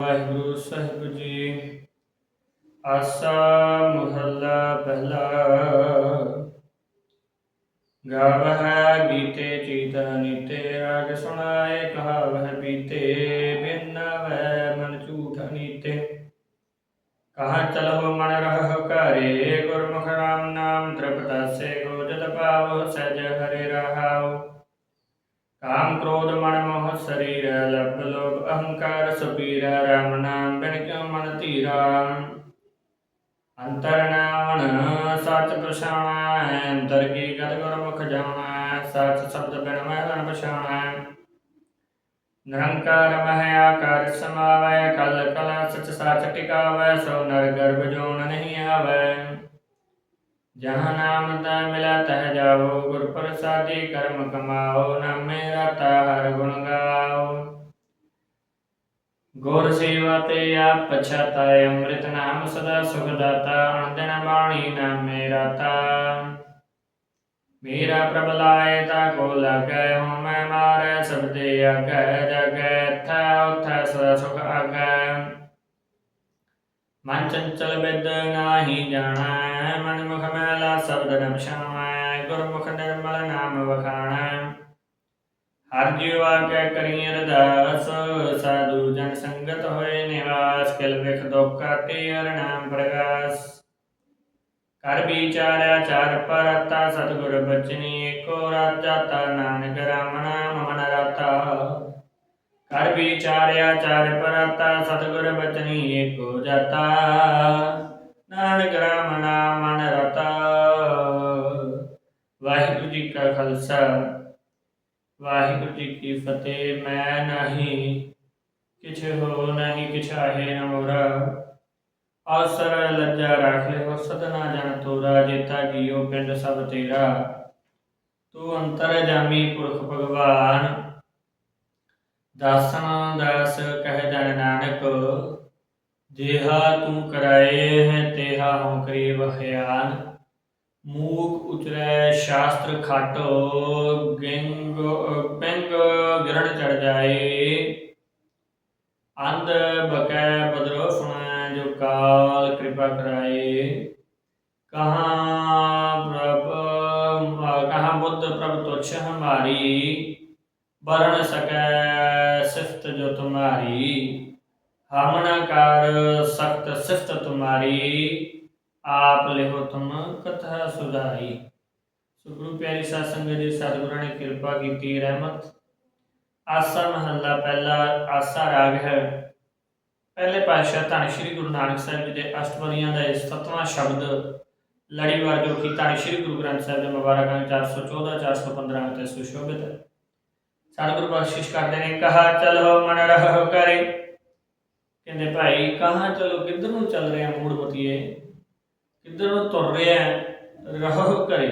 ਵਾਹਿਗੁਰੂ ਸਾਹਿਬ ਜੀ। ਆਸਾ ਮੁਹੱਲਾ ਪਹਿਲਾ। ਗਾਵਹਿ ਗੀਤੇ ਚੀਤ ਨੀਤੇ, ਰਾਗ ਸੁਣਾਏ ਕਹਾਵਹਿ ਬੀਤੇ ਬਿਨ ਵੈ ਮਨ ਝੂਠ ਨੀਤੇ। ਕਹਾ ਚਲਹੁ ਮਨ ਰਹਿ ਘਰੇ, ਗੁਰਮੁਖ ਰਾਮ ਨਾਮ ਤ੍ਰਿਪਤਾਸੇ, ਗੋਜਤ ਪਾਵ ਸਹਿਜ ਹਰੇ ਰਹਾਉ। ਕਾਮ ਕ੍ਰੋਧ ਮਨ ਮੋਹ ਸਰੀਰ ਲਬ ਲੋਭ, ਅਹੰਕਾਰ ਸੁਪੀਰ ਰਾਮ ਨਾਮ ਬਿਨ ਕਿਉ ਮਨ ਧੀਰਾ? ਅੰਤਰ ਨਾਵਣ, ਸੱਚ ਅੰਤਰ ਕੀ ਗਤ ਗੁਰਮੁਖ ਜਾਣੈ, ਸੱਚ ਸ਼ਬਦ ਬਿਨ ਮੈਂ ਹਣ ਪਛਾਣੈ। ਨਿਰੰਕਾਰ ਮਹਿ ਆਕਾਰ ਸਮਾਵੈ, ਕਲ ਕਲ ਸਚ ਸਾਚ ਟਿਕਾਵੈ, ਸੋ ਨਰ ਗਰਭ ਜੋਨ ਨਹੀਂ ਆਵੈ। ਜਹਾਂ ਨਾਮ ਤਾ ਮਿਲਾ ਤਹ ਜਾਓ ਗੁਰ ਪ੍ਰਸਾਦੀ ਕਰਮ ਕਮਾਓ, ਨਾਮੇ ਰਤਾ ਹਰ ਗੁਣ ਗਾਓ। ਗੁਰ ਸੇਵਾ ਤੇ ਆਪ ਪਛਾਤਾਏ ਅੰਮ੍ਰਿਤ ਨਾਮ ਸਦਾ ਸੁਖ ਦਾਤਾ, ਅਣਦਿਨ ਬਾਣੀ ਨਾਮੇ ਰਤਾ ਮੇਰਾ ਪ੍ਰਭ ਲਾਏ ਤਾ ਕੋ ਲਾਗੈ, ਹਉ ਮੈਂ ਮਾਰੈ ਸਬਦੇ ਆਗੈ, ਜਗੈ, ਥਾ, ਉਥੈ ਸਦਾ ਸੁਖ ਆਗੈ। ਮਨ ਚੰਚਲ ਬਿਦ ਨਾਹੀ ਜਾਣੈ ਮਨ ਮੁਖ ਮੈਲਾ ਸ਼ਬਦ ਨ ਪਛਾਣੈ ਗੁਰਮੁਖ ਨਿਰਮਲ ਨਾਮ ਵਖਾਣੈ। ਹਰ ਜੀਵ ਆਗੈ ਕਰੀ ਅਰਦਾਸ, ਸਾਧੂ ਜਨ ਸੰਗਤ ਹੋਏ ਨਿਵਾਸ, ਕਿਲ ਵਿਖ ਦੁਖ ਕਾਟੇ ਹਰ ਪ੍ਰਗਾਸ। ਕਰ ਵਿਚਾਰਿਆ ਚਾਰ ਪਰਤਾ, ਸਤਿਗੁਰ ਬਚਨੀ ਏਕੋ ਰਾਜਾ ਤਾ, ਨਾਨਕ ਰਾਮ ਮਨ ਰਤਾ। ਕਰ ਵਿਚਾਰਿਆ ਚਾਰ ਪਰਤਾ, ਸਤਿਗੁਰ ਬਚਨੀ ਏਕੋ ਜਾਤਾ। ਨਾਨਕ ਰਾਮ ਨਾਮ ਮਨ ਰਤਾ। ਵਾਹਿਗੁਰੂ ਜੀ ਕਾ ਖਾਲਸਾ। ਵਾਹਿਗੁਰੂ ਜੀ ਕੀ ਫਤਿਹ, ਮੈਂ ਨਹੀਂ ਕਿਛ ਹੋ, ਨਹੀਂ ਕਿਛ ਆਹੇ ਨ ਮੋਰਾ। ਅਵਸਰ ਲੱਜਾ ਰਾਖ ਲਿਓ, ਸਦਨਾ ਜਨ ਤੋਰਾ, ਜੇਤਾ ਜੀਉ ਪਿੰਡ ਸਭ ਤੇਰਾ। ਤੂੰ ਅੰਤਰ ਜਾਮੀ ਪੁਰਖ ਭਗਵਾਨ। ਦਾਸਨ ਦਾਸ ਕਹਿ ਜਨ ਨਾਨਕ, ਜਿਹਾ ਤੂੰ ਕਰਾਏ ਹੈ, ਤੇਹਾ ਹਉ ਕਰੀ ਬਖਿਆਨ ਮੂਕ ਉਚਰੈ ਸ਼ਾਸਤਰ ਖਾਟੋ, ਗਿੰਗ, ਪਿੰਗ ਗਿਰਣ ਚੜ ਜਾਏ। ਅੰਧ ਬਕੈ ਬਦਰੋ ਸੁਣੈ, ਜੋ ਕਾਲ ਕਿਰਪਾ ਕਰਾਏ। ਕਹਾਂ ਪ੍ਰਭ, ਕਹਾ ਬੁੱਧ ਪ੍ਰਭ ਤੁਛ ਹਮਾਰੀ ਬਰਨ ਸਕੈ ਸਿਫਤ ਜੋ ਤੁਮਾਰੀ ਹਮ ਨ ਕਰ ਸਖਤ ਸਿਫਤ ਤੁਮਾਰੀ, ਆਪ ਲਿਖੋ ਤੁਮ ਕਥਾ ਸੁਧਾਈ ਸੋ ਗੁਰੂ ਪਿਆਰੀ ਸਾਧ ਸੰਗਤ ਜੀ ਸਤਿਗੁਰਾਂ ਨੇ ਕਿਰਪਾ ਕੀਤੀ, ਰਹਿਮਤ। ਆਸਾ ਮਹੱਲਾ ਪਹਿਲਾ ਆਸਾ ਰਾਗ ਹੈ। ਪਹਿਲੇ ਪਾਤਸ਼ਾਹ ਧੰਨ ਸ਼੍ਰੀ ਗੁਰੂ ਨਾਨਕ ਸਾਹਿਬ ਜੀ ਦੇ ਅਸ਼ਟਪਦੀਆਂ ਦਾ ਇਹ ਸਤਵਾਂ ਸ਼ਬਦ ਲੜੀਵਾਰ ਜੋ ਕਿ ਧੰਨ ਸ਼੍ਰੀ ਗੁਰੂ ਗ੍ਰੰਥ ਸਾਹਿਬ ਦੇ ਮੁਬਾਰਕ ਅੰਕ 414 415 ਤੇ ਸੁਸ਼ੋਭਿਤ ਹੈ। ਸਤਿਗੁਰੂ ਬਖਸ਼ਿਸ਼ ਕਰਦੇ ਨੇ, ਕਹਾ ਚਲੋ ਮਨ ਰਹੋ ਕਰੇ। ਕਹਿੰਦੇ, ਭਾਈ, ਕਹਾਂ ਚਲੋ ਕਿੱਧਰ ਨੂੰ ਚੱਲ ਰਹੇ ਮੂੜ ਮਤੀਏ ਕਿੱਧਰ ਨੂੰ ਤੁਰ ਰਿਹਾ ਰਹੋ ਕਰੇ?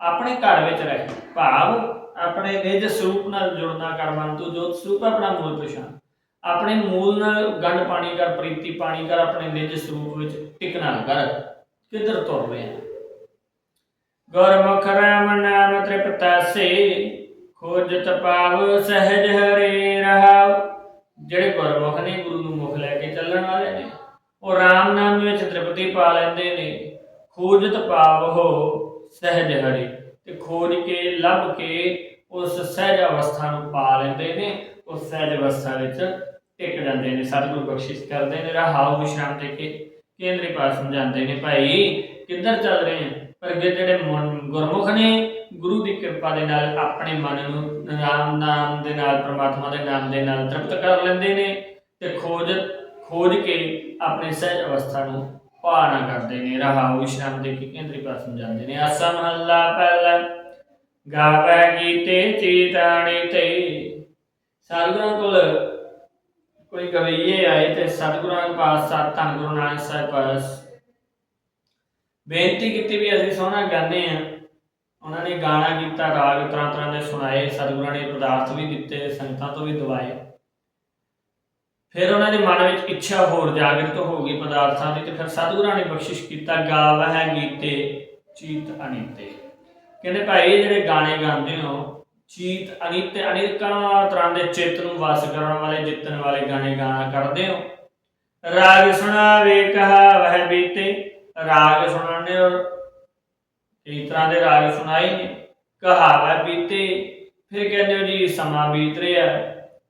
ਆਪਣੇ ਘਰ ਵਿੱਚ ਰਹਿ, ਭਾਵ ਆਪਣੇ ਨਿਜ ਸਰੂਪ ਨਾਲ ਜੁੜਨਾ ਕਰ ਤੂੰ ਜੋਤ ਸਰੂਪ ਆਪਣਾ ਮੂਲ ਪਛਾਣ ਆਪਣੇ ਮੂਲ ਨਾਲ ਗੰਢ ਪਾਣੀ ਕਰ, ਪ੍ਰੀਤੀ ਪਾਣੀ ਕਰ, ਆਪਣੇ ਨਿਜ ਸਰੂਪ ਵਿੱਚ ਟਿਕਣਾ ਕਰ, ਕਿੱਧਰ ਤੁਰ ਰਿਹਾ? ਗੁਰਮੁਖ ਰਾਮ ਨਾਮ ਤ੍ਰਿਪਤਾਸੇ ਖੋਜਤ ਪਾਵ ਸਹਿਜ ਹਰੇ ਰਹਾਉ। ਜਿਹੜੇ ਗੁਰਮੁਖ ਨੇ ਗੁਰੂ ਨੂੰ ਮੁਖ ਲੈ ਕੇ ਚੱਲਣ ਵਾਲੇ ਨੇ, ਉਹ ਰਾਮ ਨਾਮ ਵਿੱਚ ਤ੍ਰਿਪਤੀ ਪਾ ਲੈਂਦੇ ਨੇ। ਖੋਜਤ ਪਾਵ ਸਹਿਜ ਹਰੇ। ਤੇ ਖੋਜ ਕੇ, ਲੱਭ ਕੇ ਉਸ ਸਹਿਜ ਅਵਸਥਾ ਨੂੰ ਪਾ ਲੈਂਦੇ ਨੇ। ਉਸ ਸਹਿਜ ਅਵਸਥਾ ਵਿੱਚ ਟਿਕ ਜਾਂਦੇ ਨੇ। ਸਤਿਗੁਰੂ ਬਖਸ਼ਿਸ਼ ਕਰਦੇ ਨੇ। ਰਹਾਉ ਵਿਸ਼ਰਾਮ ਦੇ ਕੇ ਕੇਂਦਰੀ ਪਾਸ ਸਮਝਾਉਂਦੇ ਨੇ। ਭਾਈ, ਕਿੱਧਰ ਚੱਲ ਰਹੇ ਪਰ ਜਿਹੜੇ ਗੁਰਮੁਖ ਨੇ ਗੁਰੂ ਦੀ ਕਿਰਪਾ ਦੇ ਨਾਲ ਆਪਣੇ ਮਨ ਨੂੰ ਨਾਮ ਨਾਮ ਦੇ ਨਾਲ, ਪ੍ਰਮਾਤਮਾ ਦੇ ਨਾਮ ਦੇ ਨਾਲ ਤ੍ਰਿਪਤ ਕਰ ਲੈਂਦੇ ਨੇ ਤੇ ਖੋਜ ਖੋਜ ਕੇ ਆਪਣੀ ਸਹਿਜ ਅਵਸਥਾ ਨੂੰ ਪਾਣਾ ਕਰਦੇ ਨੇ। ਰਹਾਉ ਵਿਸ਼ਰਾਮ ਦੇ ਕੇ ਕੇਂਦਰੀ ਪਾਸ ਸਮਝਾਉਂਦੇ ਨੇ। ਆਸਾ ਮਹੱਲਾ ਪਹਿਲਾ ਗਾਵੇ ਗੀਤੇ ਚੀਤਾਣੀ ਤੇ। ਸਤਿਗੁਰਾਂ ਕੋਲ ਕੋਈ ਗਵਈਏ ਆਏ ਤੇ ਸਤਿਗੁਰਾਂ ਦੇ ਪਾਸ ਸਤ ਧੰਨ ਗੁਰੂ ਨਾਨਕ ਸਾਹਿਬ ਪਾਸ। ਬੇਨਤੀ ਕੀਤੀ ਵੀ ਅਸੀਂ ਸੋਹਣਾ ਗਾਉਂਦੇ ਆ ਉਹਨਾਂ ਨੇ ਗਾਣਾ ਕੀਤਾ, ਰਾਗ ਤਰ੍ਹਾਂ ਤਰ੍ਹਾਂ ਦੇ ਸੁਣਾਏ, ਸਤਿਗੁਰਾਂ ਨੇ ਪਦਾਰਥ ਵੀ ਦਿੱਤੇ, ਸੰਗਤਾਂ ਤੋਂ ਵੀ ਦਵਾਏ। ਫਿਰ ਉਹਨਾਂ ਦੇ ਮਨ ਵਿੱਚ ਇੱਛਾ ਹੋਰ ਜਾਗਰਤ ਹੋ ਗਈ ਪਦਾਰਥਾਂ ਦੀ ਤੇ ਫਿਰ ਸਤਿਗੁਰਾਂ ਨੇ ਬਖਸ਼ਿਸ਼ ਕੀਤਾ ਗਾਵਹਿ ਗੀਤੇ, ਚੀਤ ਅਨੀਤੇ। ਕਹਿੰਦੇ ਭਾਈ, ਇਹ ਜਿਹੜੇ ਗਾਣੇ ਗਾਉਂਦੇ ਹੋ, ਚੀਤ ਅਨੀਤ, ਅਨੇਕਾਂ ਤਰ੍ਹਾਂ ਦੇ ਚਿੱਤ ਨੂੰ ਵਸ ਕਰਨ ਵਾਲੇ, ਜਿੱਤਣ ਵਾਲੇ ਗਾਣੇ ਗਾਣਾ ਕਰਦੇ ਹੋ। ਰਾਗ ਸੁਣਾਵੇ ਕਹਾ, ਵਹਿ ਬੀਤੇ, ਰਾਗ ਸੁਣਾਣੇ ਔਰ ਇਸ ਤਰ੍ਹਾਂ ਦੇ ਰਾਗ ਸੁਣਾਏ ਨੇ ਕਹਾਵਾ ਬੀਤੇ, ਫਿਰ ਕਹਿੰਦੇ ਹੋ ਜੀ ਸਮਾਂ ਬੀਤ ਰਿਹਾ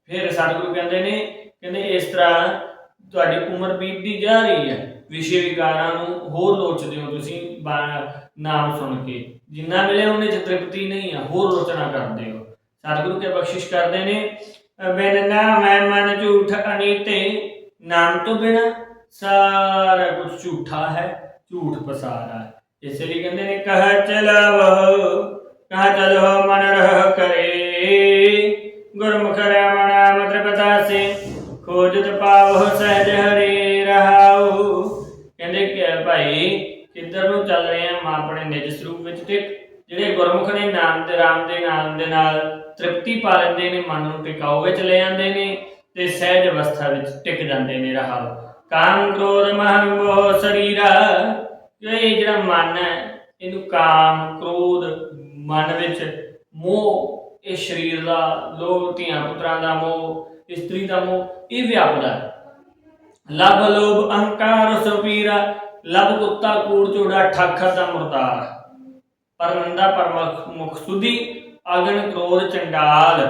ਫਿਰ ਸਤਿਗੁਰੂ ਕਹਿੰਦੇ ਨੇ, ਕਹਿੰਦੇ ਇਸ ਤਰ੍ਹਾਂ ਤੁਹਾਡੀ ਉਮਰ ਬੀਤਦੀ ਜਾ ਰਹੀ ਹੈ। ਵਿਸ਼ੇ ਵਿਕਾਰਾਂ ਨੂੰ ਹੋਰ ਲੋਚਦੇ ਹੋ ਤੁਸੀਂ ਨਾਮ ਸੁਣ ਕੇ। ਜਿੰਨਾ ਮਿਲੇ ਉਹਨੇ ਚ ਤ੍ਰਿਪਤੀ ਨਹੀਂ ਆ, ਹੋਰ ਰੋਚਨਾ ਕਰਦੇ ਹੋ। ਸਤਿਗੁਰੂ ਕੇ ਬਖਸ਼ਿਸ਼ ਕਰਦੇ ਨੇ, ਬਿਨ ਨਾਮੈ ਮਨ ਝੂਠ ਅਨੀਤੇ, ਨਾਮ ਤੋਂ ਬਿਨਾ ਸਾਰਾ ਕੁਝ ਝੂਠਾ ਹੈ, ਝੂਠ ਪਸਾਰਾ ਹੈ। ਇਸ ਲਈ ਕਹਿੰਦੇ ਨੇ, ਕਹ ਚਲਾਵੋ ਕਹ ਚਲੋ ਮਨ ਰਹਿ ਕਰੇ। ਗੁਰਮੁਖ ਰਮਣ ਮਤਰ ਬਤਾਸੇ ਖੋਜਤ ਪਾਵੋ ਸਹਿਜ ਹਰੇ ਰਹਾਉ। ਕਹਿੰਦੇ ਕਿ ਭਾਈ, ਕਿੱਧਰ ਨੂੰ ਚੱਲ ਰਹੇ ਆ ਮਾਂ ਆਪਣੇ ਨਿਜ ਸਰੂਪ ਵਿੱਚ? ਟਿਕ ਜਿਹੜੇ ਗੁਰਮੁਖ ਨੇ ਨਾਮ ਦੇ ਰਾਮ ਦੇ ਨਾਮ ਦੇ ਨਾਲ ਤ੍ਰਿਪਤੀ ਪਾ ਲੈਂਦੇ ਨੇ, ਮਨ ਨੂੰ ਟਿਕਾਓ ਵਿੱਚ ਲੈ ਜਾਂਦੇ ਨੇ ਤੇ ਸਹਿਜ ਅਵਸਥਾ ਵਿੱਚ ਟਿਕ ਜਾਂਦੇ ਨੇ ਰਹਾਉ। ਕਾਮ ਕ੍ਰੋਧ ਮਹ ਮੋਹ ਸਰੀਰਾ ਇਹ ਜਿਹੜਾ ਮਨ ਹੈ, ਇਹਨੂੰ ਕਾਮ, ਕ੍ਰੋਧ, ਮਨ ਵਿੱਚ ਮੋਹ, ਇਹ ਸਰੀਰ ਦਾ, ਲੋਭ, ਧੀਆਂ ਪੁੱਤਰਾਂ ਦਾ ਮੋਹ, ਇਸਤਰੀ ਦਾ ਮੋਹ, ਇਹ ਵਿਆਪਦਾ ਹੈ। ਲਬ ਲੋਭ, ਅਹੰਕਾਰ ਸੁਪੀਰਾ ਲਬ ਕੁੱਤਾ, ਕੂੜ ਚੋੜਾ ਠਾਕਰ ਦਾ ਮੁਰਦਾਰ ਪਰਮੰਦਾ ਪਰਮਖ, ਮੁਖ ਅਗਨ, ਕ੍ਰੋਧ, ਚੰਡਾਲ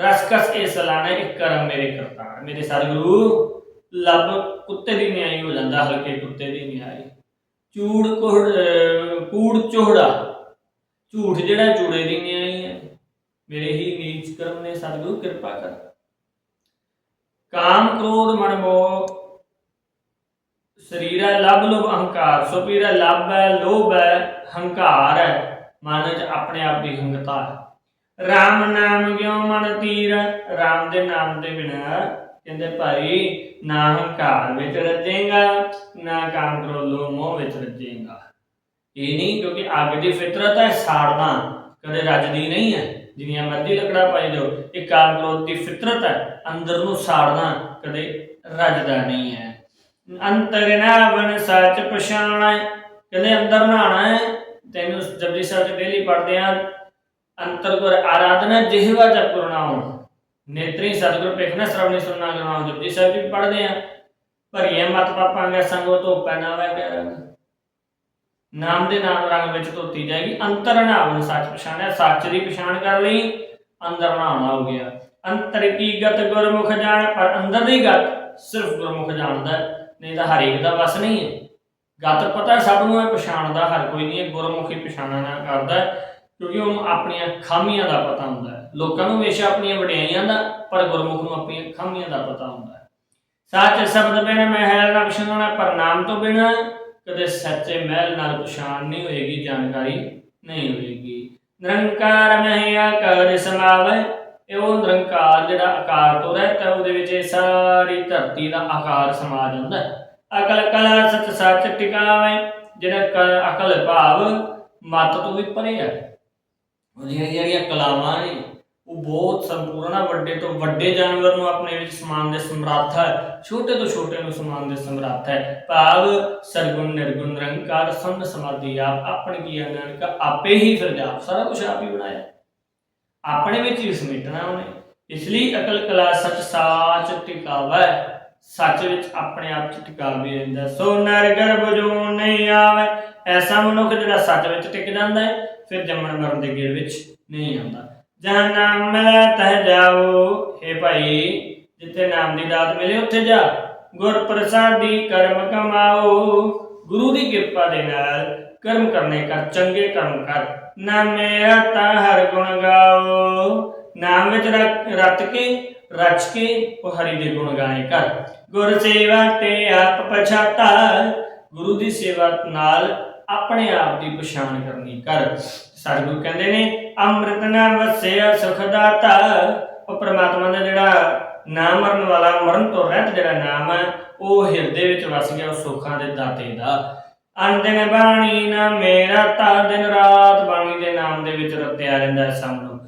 ਰਸਕਸ ਇਹ ਸਲਾਣਾ ਇੱਕ ਕਰਮ ਮੇਰੇ ਕਰਤਾ ਮੇਰੇ ਸਤਿਗੁਰੂ, ਲੱਭ ਕੁੱਤੇ ਦੀ ਨਿਆਈ ਹੋ ਜਾਂਦਾ, ਹਲਕੇ ਕੁੱਤੇ ਦੀ ਨਿਆਈ। ਚੂੜ ਕੋੜ ਕੂੜ ਚੋੜਾ ਝੂਠ ਜਿਹੜਾ ਚੂੜੇ ਦੀ ਨਿਆਈ ਹੈ ਮੇਰੇ ਹੀ ਨੀਚ ਕਰਮ ਨੇ, ਸਤਿਗੁਰੂ ਕਿਰਪਾ ਕਰ। ਕਾਮ ਕ੍ਰੋਧ ਮਨ ਮੋਹ, ਸਰੀਰ ਹੈ ਲਬ ਲੋਭ ਅਹੰਕਾਰ, ਸੋ ਪੀਰਾ ਲੱਭ ਹੈ, ਲੋਭ ਹੈ, ਹੰਕਾਰ ਹੈ, ਮਨ ਚ ਆਪਣੇ ਆਪ ਦੀ ਹੰਗਤਾ ਹੈ। RAM ਨਾਮ ਕਿਉ ਮਨ ਤੀਰ RAM ਦੇ ਨਾਮ ਦੇ ਬਿਨਾ ਕਹਿੰਦੇ ਭਾਈ, ਨਾ ਹੰਕਾਰ ਵਿੱਚ ਰੱਜੇਗਾ, ਨਾ ਕਾਮ ਕ੍ਰੋਧ ਮੋਹ ਵਿੱਚ ਰਜੇਗਾ। ਇਹ ਨਹੀਂ, ਕਿਉਂਕਿ ਅੱਗ ਦੀ ਫਿਤਰਤ ਹੈ, ਸਾੜਨਾ ਕਦੇ ਰੱਜਦੀ ਨਹੀਂ ਹੈ। ਜਿੰਨੀਆਂ ਮਰਜ਼ੀ ਲੱਕੜਾ ਪਾਈ ਜਾਓ, ਇਹ ਕਾਮ ਕ੍ਰੋਧ ਦੀ ਫਿਤਰਤ ਹੈ, ਅੰਦਰ ਨੂੰ ਸਾੜਨਾ ਕਦੇ ਰੱਜਦਾ ਨਹੀਂ ਹੈ। ਅੰਤਰ ਨਾਵਨ ਸੱਚ ਪਛਾਣੈ, ਕਹਿੰਦੇ ਅੰਦਰ ਨਹਾਣਾ ਹੈ। ਤੈਨੂੰ ਜਪਜੀ ਸਾਹਿਬ ਡੇਲੀ ਪੜਦੇ ਆ, ਅੰਤਰ ਗੁਰ ਆਰਾਧਨਾ ਜਿਹਵਾ ਚਪੁਰਨਾਉ ਨੇਤਰੀ ਸਤਿਗੁਰ ਪੇਖਣਾ ਸ਼ਰਵਣੀ ਸੁਣਨਾ ਗਨਾਉ ਜਪਜੀ ਸਾਹਿਬ ਜੀ ਪੜ੍ਹਦੇ ਆ। ਭਰੀਏ ਮਤ ਪਾਪਾਂਗੇ ਸੰਗੋ ਤੋਂ ਪੈਣਾ ਵੈ ਨਾਮ ਦੇ ਨਾਮ ਰੰਗ ਵਿੱਚ ਧੋਤੀ ਜਾਏਗੀ। ਅੰਤਰ ਨਾਵਨ ਸੱਚ ਪਛਾਣਿਆ। ਸੱਚ ਦੀ ਪਛਾਣ ਕਰ ਲਈ, ਅੰਦਰ ਨਹਾਉਣਾ ਹੋ ਗਿਆ। ਅੰਤਰ ਕੀ ਗਤ ਗੁਰਮੁਖ ਜਾਣ, ਪਰ ਅੰਦਰ ਦੀ ਗਤ ਸਿਰਫ ਗੁਰਮੁਖ ਜਾਣਦਾ ਨਹੀਂ ਤਾਂ ਹਰੇਕ ਦਾ ਵਸ ਨਹੀਂ ਹੈ। ਗਤ ਪਤਾ ਸਭ ਨੂੰ ਹੈ, ਪਛਾਣਦਾ ਹਰ ਕੋਈ ਨਹੀਂ ਹੈ। ਗੁਰਮੁਖੀ ਪਛਾਣਨਾ ਕਰਦਾ ਕਿਉਂਕਿ ਉਹਨੂੰ ਆਪਣੀਆਂ ਖਾਮੀਆਂ ਦਾ ਪਤਾ ਹੁੰਦਾ ਹੈ। ਲੋਕਾਂ ਨੂੰ ਹਮੇਸ਼ਾ ਆਪਣੀਆਂ ਵਡਿਆਈਆਂ ਦਾ, ਪਰ ਗੁਰਮੁਖ ਨੂੰ ਆਪਣੀਆਂ ਖਾਮੀਆਂ ਦਾ ਪਤਾ ਹੁੰਦਾ ਹੈ। ਸੱਚ ਸ਼ਬਦ ਬਿਨ ਮਹਿਲ ਨਾ ਪਛਾਣਨਾ ਪਰ ਨਾਮ ਤੋਂ ਬਿਨ ਕਦੇ ਸੱਚੇ ਮਹਿਲ ਨਾਲ ਪਛਾਣ ਨਹੀਂ ਹੋਏਗੀ, ਜਾਣਕਾਰੀ ਨਹੀਂ ਹੋਏਗੀ। ਨਿਰੰਕਾਰ ਮਹਿ ਆਕਾਰ ਸਮਾਵੇ, ਇਹ ਉਹ ਨਿਰੰਕਾਰ ਜਿਹੜਾ ਆਕਾਰ ਤੋਂ ਰਹਿਤਾ ਉਹਦੇ ਵਿੱਚ ਇਹ ਸਾਰੀ ਧਰਤੀ ਦਾ ਆਕਾਰ ਸਮਾ ਜਾਂਦਾ ਅਕਲ ਕਲਾ ਸਚ ਸੱਚ ਟਿਕਾਵੇ, ਜਿਹੜਾ ਅਕਲ ਭਾਵ ਮਤ ਤੋਂ ਵੀ ਪਰੇ ਹੈ। ਉਹਦੀਆਂ ਜਿਹੜੀਆਂ ਕਲਾਵਾਂ ਨੇ ਉਹ ਬਹੁਤ ਸੰਪੂਰਨ ਆ, ਵੱਡੇ ਤੋਂ ਵੱਡੇ ਜਾਨਵਰ ਨੂੰ ਆਪਣੇ ਵਿੱਚ ਸਮਾਨ ਦੇ ਸਮਰੱਥ ਹੈ, ਛੋਟੇ ਤੋਂ ਛੋਟੇ ਨੂੰ ਸਮਾਨ ਦੇ ਸਮਰੱਥ ਹੈ। ਭਾਵ ਸਰਗੁਣ, ਨਿਰਗੁਣ, ਨਿਰੰਕਾਰ ਸੰਨ ਸਮਾਧੀ, ਆਪ ਆਪਣ ਕੀ ਨਾਨਕ, ਆਪੇ ਹੀ ਫਿਰ ਸਾਰਾ ਕੁਝ ਆਪ ਹੀ ਬਣਾਇਆ। ਆਪਣੇ ਵਿੱਚ ਹੀ ਸਮੇਟਣਾ ਉਹਨੇ। ਇਸ ਲਈ ਅਕਲ ਕਲਾ ਸਚ ਸਾਚ ਟਿਕਾਵੈ, ਸੱਚ ਵਿੱਚ ਆਪਣੇ ਆਪ ਚ ਟਿਕਾਵੇ ਰਹਿੰਦਾ ਸੋ ਨਰ ਗਰਭ ਜੋ ਨਹੀਂ ਆਵੇ, ਐਸਾ ਮਨੁੱਖ ਜਿਹੜਾ ਸੱਚ ਵਿੱਚ ਟਿਕ ਜਾਂਦਾ ਹੈ, ਫਿਰ ਜੰਮਣ ਮਰਨ ਦੇ ਗੇੜ ਵਿੱਚ ਨਹੀਂ ਆਉਂਦਾ। ਜਹਾਂ ਤਹ ਜਾਓ। हे ਭਾਈ, ਜਿੱਥੇ ਨਾਮ ਦੀ ਦਾਤ ਮਿਲੇ, ਉੱਥੇ ਜਾ। ਗੁਰ ਪ੍ਰਸਾਦੀ ਕਰਮ ਕਮਾਓ। ਗੁਰੂ ਦੀ ਕਿਰਪਾ ਦੇ ਨਾਲ ਕਰਮ ਕਰਨੇ ਕਰ, ਚੰਗੇ ਕਰਮ ਕਰ। ਨਾਮੇ ਰਤਾ ਹਰ ਗੁਣ ਗਾਓ। ਨਾਮ ਵਿੱਚ ਰਤ ਕੇ ਰਚ ਕੇ ਉਹ ਹਰੀ ਦੇ ਗੁਣ ਗਾਏ ਕਰ। ਗੁਰ ਸੇਵਾ ਤੇ ਆਪ ਪਛਾਤਾ। ਗੁਰੂ ਦੀ ਸੇਵਾ ਨਾਲ ਆਪਣੇ ਆਪ ਦੀ ਪਛਾਣ ਕਰਨੀ ਕਰ। ਸਤਿਗੁਰੂ ਕਹਿੰਦੇ ਨੇ ਅੰਮ੍ਰਿਤ ਨਾਮ ਵਸਿਆ ਸੁਖ ਦਾਤਾ। ਉਹ ਪ੍ਰਮਾਤਮਾ ਦਾ ਜਿਹੜਾ ਨਾਮ ਮਰਨ ਵਾਲਾ, ਮਰਨ ਤੋਂ ਰਹਿਤ ਜਿਹੜਾ ਨਾਮ ਹੈ, ਉਹ ਹਿਰਦੇ ਵਿੱਚ ਵਸ ਗਿਆ, ਉਹ ਸੁੱਖਾਂ ਦੇ ਦਾਤੇ ਦਾ। ਅੰਦਨ ਬਾਣੀ ਨਾ ਮੇਰਾ, ਤਾ ਦਿਨ ਰਾਤ ਬਾਣੀ ਦੇ ਨਾਮ ਦੇ ਵਿੱਚ ਰਤਿਆ ਰਹਿੰਦਾ ਸਭ ਨੂੰ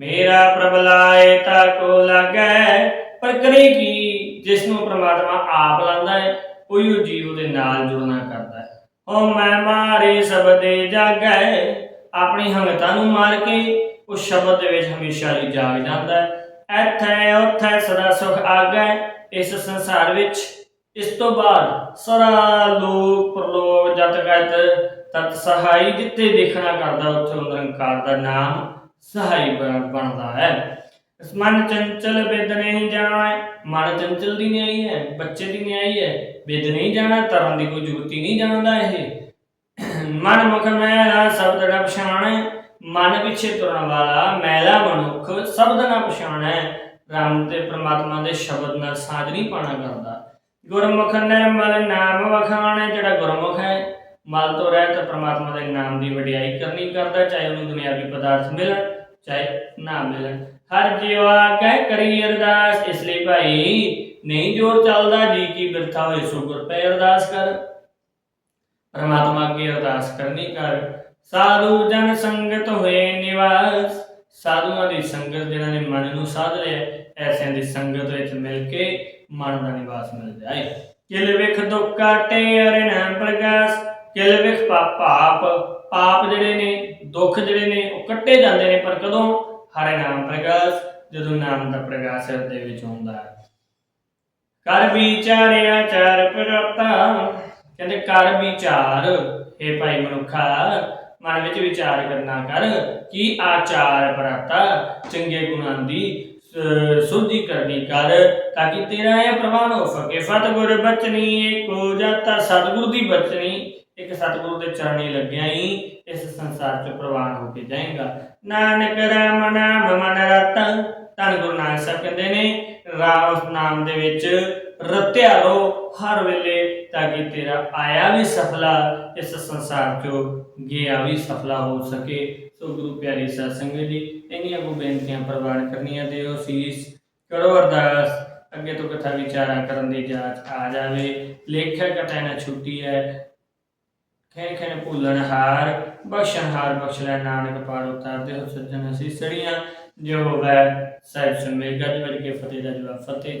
ਮੇਰਾ ਪ੍ਰਭ ਲਾਏ ਤਾ ਕੋ ਲੱਗੈ, ਪਰ ਕਰੇ ਕੀ? ਜਿਸ ਨੂੰ ਪ੍ਰਮਾਤਮਾ ਆਪ ਲਾਂਦਾ ਹੈ ਉਹੀ ਉਹ ਜੀਵ ਦੇ ਨਾਲ ਜੁੜਨਾ ਕਰਦਾ ਹੈ। ਓ ਮੈਂ ਮਾਰੇ ਸਬਦੇ ਜਾਗੈ ਆਪਣੀ ਹੰਗਤਾ ਨੂੰ ਮਾਰ ਕੇ, ਉਹ ਸ਼ਬਦ ਦੇ ਵਿੱਚ ਹਮੇਸ਼ਾ ਲਈ ਜਾਗ ਜਾਂਦਾ ਹੈ। ਇੱਥੇ ਉੱਥੇ ਸਦਾ ਸੁਖ ਆਗੈ, ਇਸ ਸੰਸਾਰ ਵਿੱਚ। ਇਸ ਤੋਂ ਬਾਅਦ ਸਰਾ ਲੋਕ ਪ੍ਰਲੋਕ ਜਤ ਗਤ ਤਤ ਸਹਾਈ ਜਿੱਤੇ ਦੇਖਣਾ ਕਰਦਾ, ਉੱਥੇ ਉਹ ਨਿਰੰਕਾਰ ਦਾ ਨਾਮ ਸਹਾਈ ਬਣਦਾ ਹੈ। ਮਨ ਚੰਚਲ ਬਿਦ ਨਹੀਂ ਜਾਣਾ, ਮਨ ਚੰਚਲ ਦੀ ਨਿਆਈ ਹੈ, ਬੱਚੇ ਦੀ ਨਿਆਈ ਹੈ, ਬਿਦ ਨਹੀਂ ਜਾਣਾ, ਤਰਨ ਦੀ ਕੋਈ ਜੁਗਤੀ ਨਹੀਂ ਜਾਣਦਾ ਇਹ। ਮਨ ਮੁਖ ਮੈਲਾ ਸ਼ਬਦ ਨਾ ਪਛਾਣੈ ਮਨ ਪਿੱਛੇ ਤੁਰਨ ਵਾਲਾ ਮੈਲਾ ਮਨੁੱਖ ਸ਼ਬਦ ਨਾ ਪਛਾਣੈ ਰਾਮ ਤੇ ਪ੍ਰਮਾਤਮਾ ਦੇ ਸ਼ਬਦ ਨਾਲ ਸਾਝ ਨਹੀਂ ਪਾਣਾ ਕਰਦਾ। ਗੁਰਮੁਖ ਨਿਰਮਲ ਨਾਮ ਵਖਾਣੈ ਜਿਹੜਾ ਗੁਰਮੁਖ ਹੈ। ਮਲ ਤੋਂ ਰਹਿਤ ਪ੍ਰਮਾਤਮਾ ਦੇ ਨਾਮ ਦੀ ਵਡਿਆਈ ਕਰਨੀ ਕਰਦਾ, ਚਾਹੇ ਉਹਨੂੰ ਦੁਨਿਆਵੀ ਪਦਾਰਥ ਮਿਲਣ, ਚਾਹੇ ਨਾ ਮਿਲਣ। ਹਰ ਜੀਵਾ ਕਹਿ ਕਰੀ ਅਰਦਾਸ, ਇਸ ਲਈ ਭਾਈ, ਨਹੀਂ ਜੋਰ ਚੱਲਦਾ, ਜੀ ਕੀ ਬਿਰਥਾ ਹੋਏ ਸੋ ਗੁਰ ਪੈ ਅਰਦਾਸ ਕਰ। ਪਰਮਾਤਮਾ ਅੱਗੇ ਅਰਦਾਸ ਕਰਨੀ ਕਰ। ਸਾਧੂ ਜਨ ਸੰਗਤ ਹੋਏ ਨਿਵਾਸ। ਸਾਧੂਆਂ ਦੀ ਸੰਗਤ ਜਿਨ੍ਹਾਂ ਨੇ ਮਨ ਨੂੰ ਸਾਧ ਲਿਆ, ਐਸਿਆਂ ਦੀ ਸੰਗਤ ਵਿੱਚ ਮਿਲ ਕੇ ਮਨ ਦਾ ਨਿਵਾਸ ਮਿਲ ਜਾਏ। ਕਿਲ ਵਿਖ ਦੁੱਖ ਕਾਟੇ ਅਰੇ ਪ੍ਰਗਾਸ। ਕਿਲ ਵਿਖ ਪਾਪ। ਪਾਪ ਜਿਹੜੇ ਨੇ, ਦੁੱਖ ਜਿਹੜੇ ਨੇ, ਉਹ ਕੱਟੇ ਜਾਂਦੇ ਨੇ, ਪਰ ਕਦੋਂ? ਹਰੇ ਨਾਮ ਪ੍ਰਗਾਸ। ਜਦੋਂ ਨਾਮ ਦਾ ਪ੍ਰਗਾਸ ਹਿਰਦੇ ਵਿੱਚ ਹੁੰਦਾ ਹੈ। ਕਰ ਵਿਚਾਰਿਆ ਚਾਰ ਪ੍ਰਤਾ ਕਹਿੰਦੇ ਕਰ ਵਿਚਾਰ ਇਹ ਭਾਈ ਮਨੁੱਖਾ, ਮਨ ਵਿੱਚ ਵਿਚਾਰ ਕਰਨਾ ਕਰ, ਕੀ ਆਚਾਰ ਪ੍ਰਤਾ ਚੰਗੇ ਗੁਣਾਂ ਦੀ ਸੁਧੀ ਕਰਨੀ ਕਰ, ਤਾਂ ਕਿ ਤੇਰਾ ਇਹ ਪ੍ਰਵਾਨ ਹੋ ਸਕੇ। ਸਤਿਗੁਰ ਬਚਨੀ, ਏਕੋ ਜਾਤਾ ਸਤਿਗੁਰ ਦੀ ਬਚਨੀ, ਇੱਕ ਸਤਿਗੁਰ ਦੇ ਚਰਨੀ ਲੱਗਿਆ ਹੀ ਇਸ ਸੰਸਾਰ ਚ ਪ੍ਰਵਾਨ ਹੋ ਕੇ ਜਾਏਗਾ। ਨਾਨਕ ਰਾਮ ਨਾਮ ਮਨ ਰਤਾ ਧੰਨ ਗੁਰੂ ਨਾਨਕ ਸਾਹਿਬ ਕਹਿੰਦੇ ਨੇ, ਰਾਮ ਨਾਮ ਦੇ ਵਿੱਚ ਰਤਿਆ ਰੋ ਹਰ ਵੇਲੇ ਤਾਂ ਕਿ ਤੇਰਾ ਆਇਆ ਵੀ ਸਫਲਾ, ਇਸ ਸੰਸਾਰ ਚੋਂ ਗਿਆ ਵੀ ਸਫਲਾ ਹੋ ਸਕੇ। ਸੋ ਗੁਰੂ ਪਿਆਰੀ ਸਾਧ ਸੰਗਤ ਜੀ, ਇੰਨੀਆਂ ਕੋ ਬੇਨਤੀਆਂ ਪ੍ਰਵਾਨ ਕਰਨੀਆਂ ਤੇ ਉਹ ਸੀਸ ਕਰੋ ਅਰਦਾਸ। ਅੱਗੇ ਤੋਂ ਕਥਾ ਵਿਚਾਰਾਂ ਕਰਨ ਦੀ ਜਾਂਚ ਆ ਜਾਵੇ। ਲੇਖਕ ਕਟਾ ਨਾ ਛੁੱਟੀ ਹੈ ਖੈਰ ਖੈਰ ਭੁੱਲਣ ਹਾਰ, ਬਖਸ਼ਣ ਹਾਰ, ਬਖਸ਼ ਲੈ ਨਾਨਕ ਪਾਰ ਉਤਾਰਦੇ ਹੋ ਸੱਜਣ ਅਸੀਂ ਸੜੀਆਂ ਜੋ ਹੋਵੇ, ਸਾਹਿਬ ਸਮੇਂ ਗਜ ਵਰਗੇ ਫਤਿਹ ਦਾ ਜਵਾਬ ਫਤਿਹ